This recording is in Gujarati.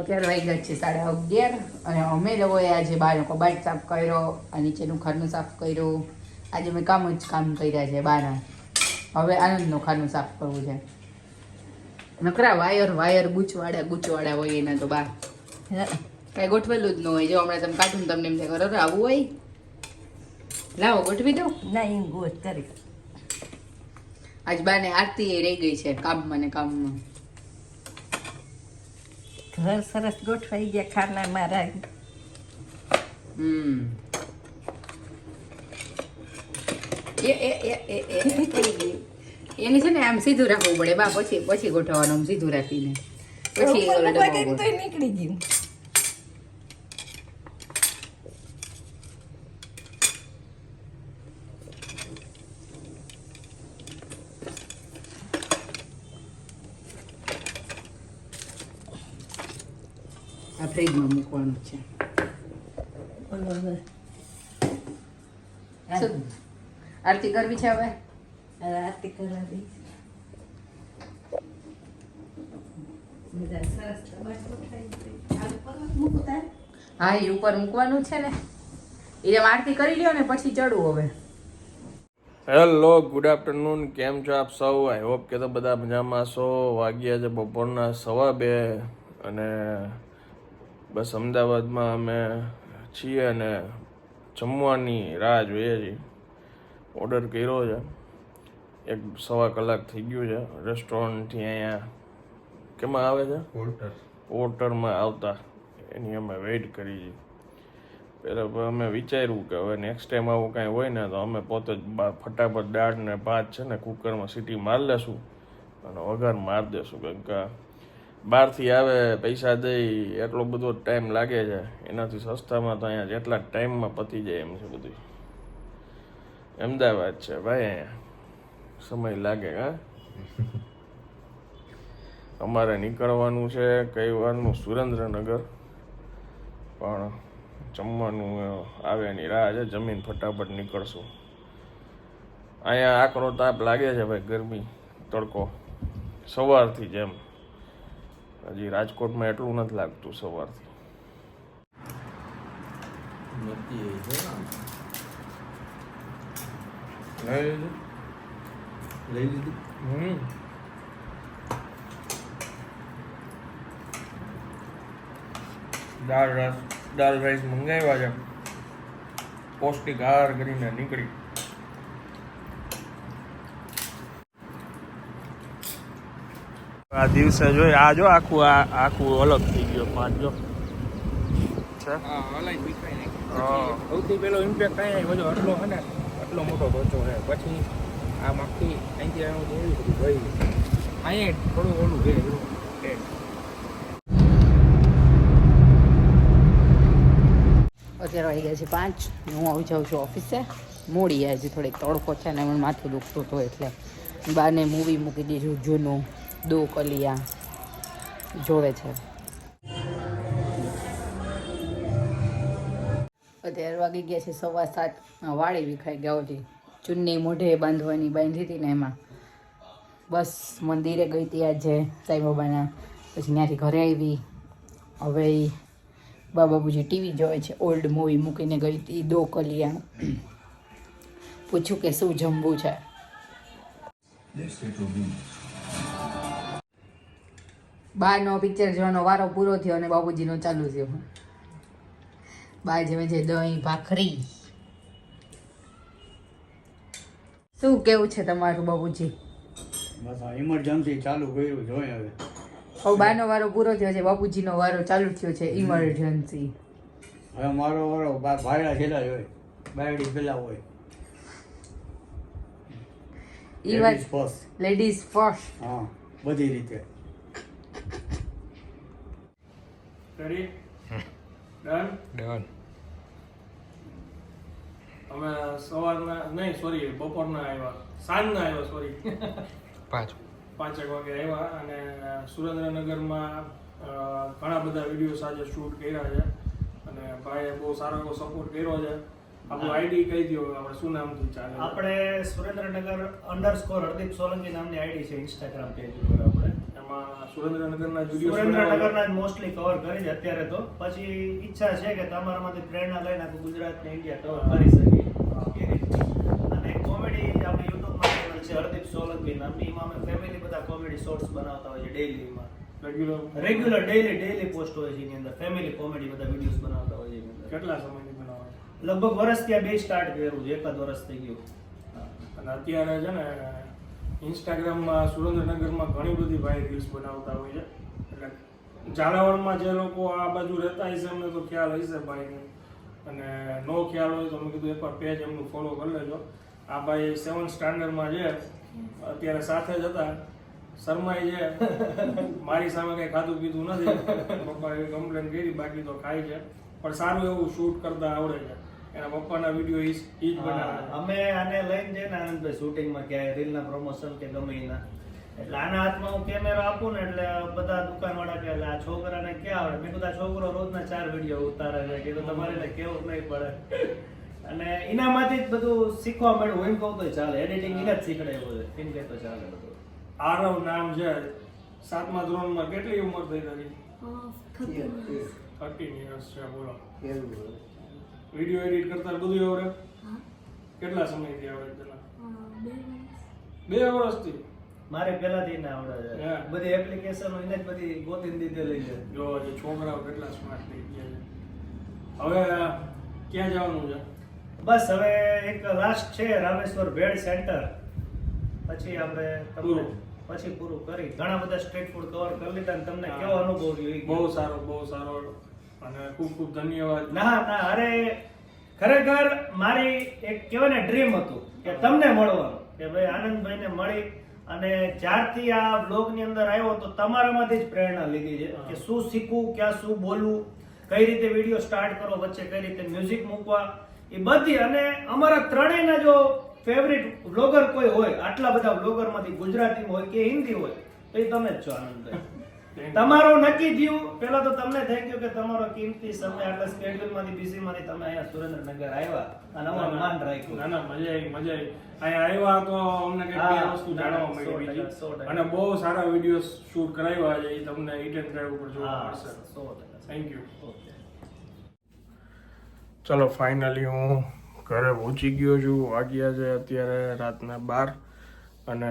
અત્યારે વાગ્યા છે સાડા અગિયાર. અને અમે લોકોએ આજે બહારનો કબાટ સાફ કર્યો આ નીચેનું ખાનું સાફ કર્યું. આજે મેં કામ જ કામ કર્યા છે બહાર હવે આનંદનું ખાનું સાફ કરવું છે. નકરા વાયર વાયર ગૂંચવાડા ગૂંચવાડા હોય એના તો બહાર કાંઈ ગોઠવેલું જ ન હોય. જો હમણાં તમે કાઢું તમને એમ થાય કરો આવું હોય? લાવો ગોઠવી દો ના એમ ગોઠ કરી આજ બાને આરતી એ રહી ગઈ છે કામમાં ને કામમાં. ઘર સરસ ગોઠવાઈ ગયા ખાના મારા. હમ. એ એ એ એ એ એની છે ને આમ સીધું રાખવું પડે. બા પછી પછી ગોઠવવાનું આમ સીધું રાખીને. પછી નીકળી ગયું. આ ફ્રીજમાં મૂકવાનું છે? આરતી કરવી છે હવે આરતી કરવા દઈશ? હા એ ઉપર મૂકવાનું છે ને. એ આમ આરતી કરી લ્યો ને પછી ચડવું હવે. હેલો ગુડ આફ્ટરનૂન કેમ છો આપ સૌ? આઈ હોપ કે તો બધા મજામાં છો. વાગ્યા છે બપોરના સવા બે અને બસ અમદાવાદમાં અમે છીએ અને જમવાની રાહ જોઈએ છીએ. ઓર્ડર કર્યો છે. એક સવા કલાક થઈ ગયું છે. રેસ્ટોરન્ટથી અહીંયા કેમાં આવે છે? પોર્ટરમાં આવતા. એની અમે વેઇટ કરી છીએ. પહેલાં અમે વિચાર્યું કે હવે નેક્સ્ટ ટાઈમ આવું કાંઈ હોય ને તો અમે પોતે જ ફટાફટ દાળ ને ભાત છે ને કુકરમાં સીટી મારી લેશું અને વઘાર મારી દેશું. કેમ કે બહારથી આવે પૈસા દઈ એટલો બધો ટાઈમ લાગે છે. એનાથી સસ્તામાં તો અહીંયા જેટલા ટાઈમમાં પતી જાય એમ છે બધું. અમદાવાદ છે ભાઈ અહીંયા. સમય લાગે હા? અમારે નીકળવાનું છે કઈ વારનું સુરેન્દ્રનગર. પણ જમવાનું આવે એની રાહ છે જમીન ફટાફટ નીકળશું. અહીંયા આકરો તાપ લાગે છે ભાઈ ગરમી તડકો. સવારથી જેમ. હજી રાજકોટમાં એટલું નથી લાગતું સવારથી. લઈ લીધું? હમ. દાળ રસ દાળ રાઈસ મંગાવ્યા છે. પૌષ્ટિક આહાર કરીને નીકળી. આ દિવસે જોઈ આ જો આખું આ આખું અલગ થઈ ગયો પાંચ જો. છે? સૌથી પેલો ઇમ્પેક્ટ અહીંયા બધો આટલો છે ને આટલો મોટો લોચો છે. પછી આ માખી અહીંથી આવ્યું એવી બધી ગઈ અહીંયા થોડું ઓલું છે અત્યારે વાગી ગયા છે પાંચ. હું આવી જાઉં છું ઓફિસે. મોડી આજે થોડીક તડકો છે ને મને માથું દુખતું હતું એટલે બાને મૂવી મૂકી દીધું જૂનું. દો કલિયા જોવે છે. અત્યારે વાગી ગયા છે, સવા સાત. વાળી વિખાઈ ગયા હતી ચુન્ની મોઢે બાંધવાની બાંધી હતી ને એમાં. બસ મંદિરે ગઈ હતી આજે સાંઈબાબાના પછી ત્યાંથી ઘરે આવી. હવે બાબા બા ટીવી જોવે છે ઓલ્ડ મૂવી મૂકીને ગઈ હતી દો કલિયા પૂછ્યું કે શું જમવું છે? બાનો પિક્ચર જોવાનો વારો પૂરો થયો અને બાબુજીનો ચાલુ થયો. બા જેમ છે દહીં ભાખરી. શું કેવું છે તમારું બાબુજી બસ ઇમરજન્સી ચાલુ કર્યું જોઈએ હવે. હવે બાનો વારો પૂરો થયો છે બાપુજીનો વારો ચાલુ થયો છે ઇમરજન્સી હવે મારો વારો ભાયડા છેલ્લા જ હોય બાયડી પેલા હોય. ઈ વાત લેડીઝ ફર્સ્ટ હા બધી રીતે. રેડી ડન ડન અમે સવારના નહીં સોરી બપોરના આવ્યા. સાંજના આવ્યા સોરી પાંચ. પાંચેક વાગે આવ્યા અને સુરેન્દ્રનગરમાં અ, ઘણા બધા વીડિયો આજે શૂટ કર્યા છે. અને ભાઈએ બહુ સારો એવો સપોર્ટ કર્યો છે. આપણું આઈડી કહી દો આપણે શું નામથી ચાલે આપણે સુરેન્દ્રનગર અંડરસ્કોર હરદીપ સોલંકી નામની આઈડી છે ઇન્સ્ટાગ્રામ પેજ ઉપર આપણે. એમાં સુરેન્દ્રનગરના મોસ્ટલી કવર કરી છે અત્યારે તો. પછી ઈચ્છા છે કે તમારામાંથી પ્રેરણા લઈને આખું ગુજરાત ને ઇન્ડિયા કવર કરી શકીએ. અને કોમેડી આપણે યુટ્યુબમાં ચેનલ છે હરદીપ સોલંકી નામની. એમાં અમે ફેમિલી બધા કોમેડી શોર્ટ્સ બનાવતા હોય છે ડેઈલીમાં regular regular daily daily post હોય છે એની અંદર. ફેમિલી કોમેડી બધા વિડીયોઝ બનાવતા હોય છે એની અંદર. કેટલા સમયથી બનાવે લગભગ વર્ષ ત્યાં બે સ્ટાર્ટ કર્યું છે એકાદ વર્ષ થઈ ગયું. અને અત્યારે છે ને ઇન્સ્ટાગ્રામમાં સુરેન્દ્રનગરમાં ઘણી બધી ભાઈ રીલ્સ બનાવતા હોય છે. એટલે ઝાલાવાડમાં જે લોકો આ બાજુ રહેતા હશે એમને તો ખ્યાલ હશે ભાઈને. અને નો ખ્યાલ હોય તો મેં કીધું એકવાર પેજ એમનું ફોલો કરી લેજો. આ ભાઈ સેવન સ્ટાન્ડર્ડમાં છે. અત્યારે સાથે જ હતા. શર્માઈ છે. મારી સામે કંઈ ખાધું પીધું નથી. પપ્પાએ કમ્પ્લેન કરી, બાકી તો ખાય છે. પણ સારું એવું શૂટ કરતા આવડે છે. એના પપ્પાના વીડિયો ઈ ઈ જ બનાવે. અમે આને લઈને જઈને આનંદભાઈ શૂટિંગમાં ક્યાંય રીલના પ્રમોશન કે ગમે એના. એટલે આના હાથમાં હું કેમેરો આપું ને એટલે બધા દુકાનવાળા કે "એટલે આ છોકરાને ક્યાં આવડે? મેં કીધું આ છોકરો રોજના ચાર વીડિયો ઉતારે છે. કીધું તમારે એટલે કેવું નહીં પડે. અને એનામાંથી જ બધું શીખવા મળ્યું. એમ કહું તો ચાલે. એડિટિંગ એના જ શીખડાયું છે એમ કહેતો ચાલે બધું. આરવ નામ છે. સાતમા ધોરણમાં કેટલી ઉંમર થઈ તારી થર્ટીન યર્સ છે બોલો. વીડિયો એડિટ કરતા બધું આવડે. કેટલા સમયથી આવડે પેલા? બે વર્ષથી? મારે પહેલાથી ના આવડે છે. બધી એપ્લિકેશનો એને જ બધી ગોતીને દીધેલી છે જો જે છોકરાઓ કેટલા સ્માર્ટ થઈ ગયા છે. હવે ક્યાં જવાનું છે? બસ હવે એક લાસ્ટ છે રામેશ્વર ભેળ સેન્ટર પછી આપણે તમને પછી પૂરું કરી. ઘણા બધા સ્ટ્રીટ ફૂડ કવર કરી લીધા તમને કેવો અનુભવ રહ્યો બહુ સારો બહુ સારો. અને ખૂબ ખૂબ ધન્યવાદ. ના ના અરે ખરેખર મારી એક કહેવાય ને ડ્રીમ હતું કે તમને મળવાનું. કે ભાઈ આનંદભાઈને મળી અને જ્યારથી આ બ્લોગની અંદર આવ્યો તો તમારામાંથી જ પ્રેરણા લીધી છે કે શું શીખવું ક્યાં શું બોલવું કઈ રીતે વીડિયો સ્ટાર્ટ કરો વચ્ચે કઈ રીતે મ્યુઝિક મૂકવા એ બધી અને અમારા ત્રણેયના જો ફેવરિટ બ્લોગર કોઈ હોય આટલા બધા બ્લોગરમાંથી ગુજરાતી હોય કે હિન્દી હોય તો એ તમે જ છો આનંદભાઈ. તમારો નક્કી થયું પેલા તો તમને થેન્ક યુ કે તમારો કિંમતી સમય આટલા સ્કેડ્યુલમાંથી બિઝી માંથી તમે અહીંયા સુરેન્દ્રનગર આવ્યા અને અમારું માન રાખ્યું. ના ના મજા આવી મજા આવી. અહીંયા આવ્યા તો અમને કંઈક વસ્તુ જાણવા મળી. અને બહુ સારા વીડિયો શૂટ કરાવ્યા છે એ તમને ઇટેન એન્ડ ડ્રાઈવ ઉપર જોવા મળશે. સો થેન્ક યુ ચલો ફાઇનલી હું ઘરે પહોંચી ગયો છું. વાગ્યા છે અત્યારે રાતના બાર અને